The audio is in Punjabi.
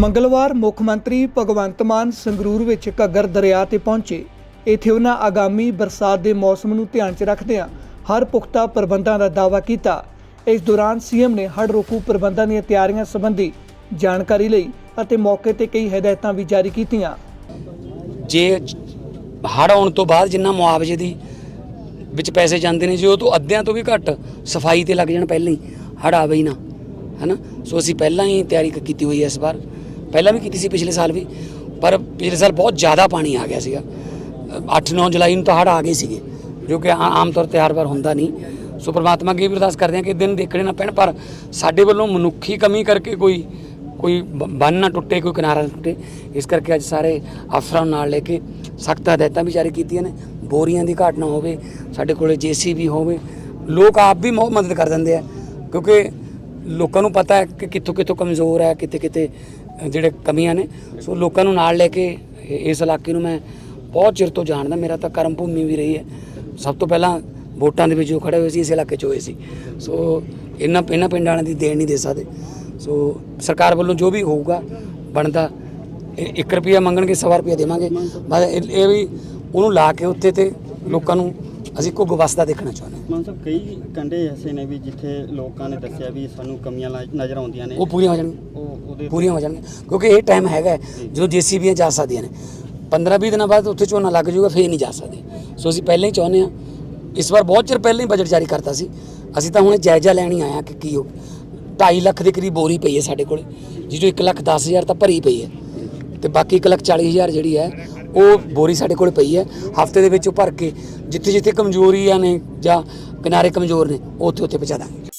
ਮੰਗਲਵਾਰ ਮੁੱਖ ਮੰਤਰੀ ਭਗਵੰਤ ਮਾਨ ਸੰਗਰੂਰ ਵਿੱਚ ਘੱਗਰ ਦਰਿਆ ਤੇ ਪਹੁੰਚੇ। ਇੱਥੇ ਉਹਨਾਂ ਆਗਾਮੀ ਬਰਸਾਤ ਦੇ ਮੌਸਮ ਨੂੰ ਧਿਆਨ 'ਚ ਰੱਖਦਿਆਂ ਹਰ ਪੁਖਤਾ ਪ੍ਰਬੰਧਾਂ ਦਾ ਦਾਅਵਾ ਕੀਤਾ। ਇਸ ਦੌਰਾਨ ਸੀਐਮ ਨੇ ਹੜ੍ਹ ਰੋਕੂ ਪ੍ਰਬੰਧਾਂ ਦੀਆਂ ਤਿਆਰੀਆਂ ਸੰਬੰਧੀ ਜਾਣਕਾਰੀ ਲਈ ਅਤੇ ਮੌਕੇ ਤੇ ਕਈ ਹਦਾਇਤਾਂ ਵੀ ਜਾਰੀ ਕੀਤੀਆਂ। ਜੇ ਹੜ੍ਹ ਆਉਣ ਤੋਂ ਬਾਅਦ ਜਿੰਨਾ ਮੁਆਵਜ਼ੇ ਦੀ ਵਿੱਚ ਪੈਸੇ ਜਾਂਦੇ ਨੇ, ਜੇ ਉਹ ਤੋਂ ਅੱਧਿਆਂ ਤੋਂ ਵੀ ਘੱਟ ਸਫ਼ਾਈ ਤੇ ਲੱਗ ਜਾਣ ਪਹਿਲਾਂ ਹੀ, ਹੜ੍ਹ ਆਵੇ ਹੀ ਨਾ, ਹੈਨਾ? ਸੋ ਅਸੀਂ ਪਹਿਲਾਂ ਹੀ ਤਿਆਰੀ ਕੀਤੀ ਹੋਈ ਹੈ ਇਸ ਵਾਰ। ਪਹਿਲਾਂ ਵੀ ਕੀਤੀ ਸੀ ਪਿਛਲੇ ਸਾਲ ਵੀ, ਪਰ ਪਿਛਲੇ ਸਾਲ ਬਹੁਤ ਜ਼ਿਆਦਾ ਪਾਣੀ ਆ ਗਿਆ ਸੀਗਾ। 8-9 ਜੁਲਾਈ ਨੂੰ ਤਾਂ ਹੜ੍ਹ ਆ ਗਏ ਸੀਗੇ, ਜੋ ਕਿ ਆਮ ਤੌਰ ਤੇ ਹਰ ਵਾਰ ਹੁੰਦਾ ਨਹੀਂ। ਸੋ ਪ੍ਰਮਾਤਮਾ ਅੱਗੇ ਵੀ ਅਰਦਾਸ ਕਰਦੇ ਹਾਂ ਕਿ ਦਿਨ ਦੇਖਣੇ ਨਾ ਪੈਣ, ਪਰ ਸਾਡੇ ਵੱਲੋਂ ਮਨੁੱਖੀ ਕਮੀ ਕਰਕੇ ਕੋਈ ਕੋਈ ਬ- ਬੰਨ ਨਾ ਟੁੱਟੇ, ਕੋਈ ਕਿਨਾਰਾ ਨਾ ਟੁੱਟੇ। ਇਸ ਕਰਕੇ ਅੱਜ ਸਾਰੇ ਅਫਸਰਾਂ ਨੂੰ ਨਾਲ ਲੈ ਕੇ ਸਖਤ ਹਦਾਇਤਾਂ ਵੀ ਜਾਰੀ ਕੀਤੀਆਂ ਨੇ। ਬੋਰੀਆਂ ਦੀ ਘਾਟ ਨਾ ਹੋਵੇ, ਸਾਡੇ ਕੋਲੇ ਜੀਸੀਬੀ ਹੋਵੇ। ਲੋਕ ਆਪ ਵੀ ਬਹੁਤ ਮਦਦ ਕਰ ਦਿੰਦੇ ਆ, ਕਿਉਂਕਿ ਲੋਕਾਂ ਨੂੰ ਪਤਾ ਹੈ ਕਿ ਕਿੱਥੋਂ ਕਿੱਥੋਂ ਕਮਜ਼ੋਰ ਹੈ ਕਿਤੇ ਕਿਤੇ ਜਿਹੜੇ ਕਮੀਆਂ ਨੇ ਸੋ ਲੋਕਾਂ ਨੂੰ ਨਾਲ ਲੈ ਕੇ ਇਸ ਇਲਾਕੇ ਨੂੰ ਮੈਂ ਬਹੁਤ ਚਿਰ ਤੋਂ ਜਾਣਦਾ ਮੇਰਾ ਤਾਂ ਕਰਮ ਭੂਮੀ ਵੀ ਰਹੀ ਹੈ। ਸਭ ਤੋਂ ਪਹਿਲਾਂ ਵੋਟਾਂ ਦੇ ਵਿੱਚ ਜੋ ਖੜੇ ਹੋਏ ਸੀ ਇਸ ਇਲਾਕੇ 'ਚ ਹੋਏ ਸੀ। ਸੋ ਇਹਨਾਂ ਇਹਨਾਂ ਪਿੰਡਾਂ ਵਾਲਿਆਂ ਦੀ ਦੇਣ ਨਹੀਂ ਦੇ ਸਕਦੇ। ਸੋ ਸਰਕਾਰ ਵੱਲੋਂ ਜੋ ਵੀ ਹੋਊਗਾ ਬਣਦਾ 1 ਰੁਪਿਆ ਮੰਗਣਗੇ ਸਵਾ ਰੁਪਿਆ ਦੇਵਾਂਗੇ। ਬਸ ਇਹ ਵੀ ਉਹਨੂੰ ਲਾ ਕੇ ਉੱਥੇ ਤੇ ਲੋਕਾਂ ਨੂੰ ਅਸੀਂ ਕੋਈ ਵਸਦਾ ਦੇਖਣਾ ਚਾਹੁੰਦੇ ਹਾਂ। ਮਾਨ ਸਾਹਿਬ ਕਈ ਕੰਡੇ ਐਸੇ ਨੇ ਵੀ ਜਿੱਥੇ ਲੋਕਾਂ ਨੇ ਦੱਸਿਆ ਵੀ ਸਾਨੂੰ ਕਮੀਆਂ ਨਜ਼ਰ ਆਉਂਦੀਆਂ ਨੇ। ਉਹ ਪੂਰੀਆਂ ਹੋ ਜਾਣਗੀਆਂ। ਪੂਰੀਆਂ ਹੋ ਜਾਣਗੀਆਂ ਕਿਉਂਕਿ ਇਹ ਟਾਈਮ ਹੈਗਾ ਹੈ, ਜਦੋਂ ਜੀਸੀਬੀਆਂ ਜਾ ਸਕਦੀਆਂ ਨੇ। 15-20 ਦਿਨਾਂ ਬਾਅਦ ਉੱਥੇ ਝੋਨਾ ਲੱਗ ਜਾਊਗਾ, ਫੇਰ ਨਹੀਂ ਜਾ ਸਕਦੇ। ਸੋ ਅਸੀਂ ਪਹਿਲਾਂ ਹੀ ਚਾਹੁੰਦੇ ਹਾਂ, ਇਸ ਵਾਰ ਬਹੁਤ ਚਿਰ ਪਹਿਲਾਂ ਹੀ ਬਜਟ ਜਾਰੀ ਕਰਤਾ ਸੀ। ਅਸੀਂ ਤਾਂ ਹੁਣ ਜਾਇਜ਼ਾ ਲੈਣ ਹੀ ਆਇਆ ਕਿ ਕੀ ਹੋ 2.5 ਲੱਖ ਦੇ ਕਰੀਬ ਬੋਰੀ ਪਈ ਹੈ ਸਾਡੇ ਕੋਲ ਜਿਹੋ 1 ਲੱਖ 10 ਹਜ਼ਾਰ ਤਾਂ ਭਰੀ ਪਈ ਹੈ। ਤੇ ਬਾਕੀ 1 ਲੱਖ 40 ਹਜ਼ਾਰ ਜਿਹੜੀ ਹੈ, ਉਹ ਬੋਰੀ ਸਾਡੇ ਕੋਲ ਪਈ ਹੈ। ਹਫ਼ਤੇ ਦੇ ਵਿੱਚ ਉਹ ਭਰ ਕੇ ਜਿੱਥੇ ਜਿੱਥੇ ਕਮਜ਼ੋਰੀਆਂ ਨੇ ਜਾਂ ਕਿਨਾਰੇ ਕਮਜ਼ੋਰ ਨੇ ਉੱਥੇ ਉੱਥੇ ਪਹੁੰਚਾ ਦਾਂਗੇ।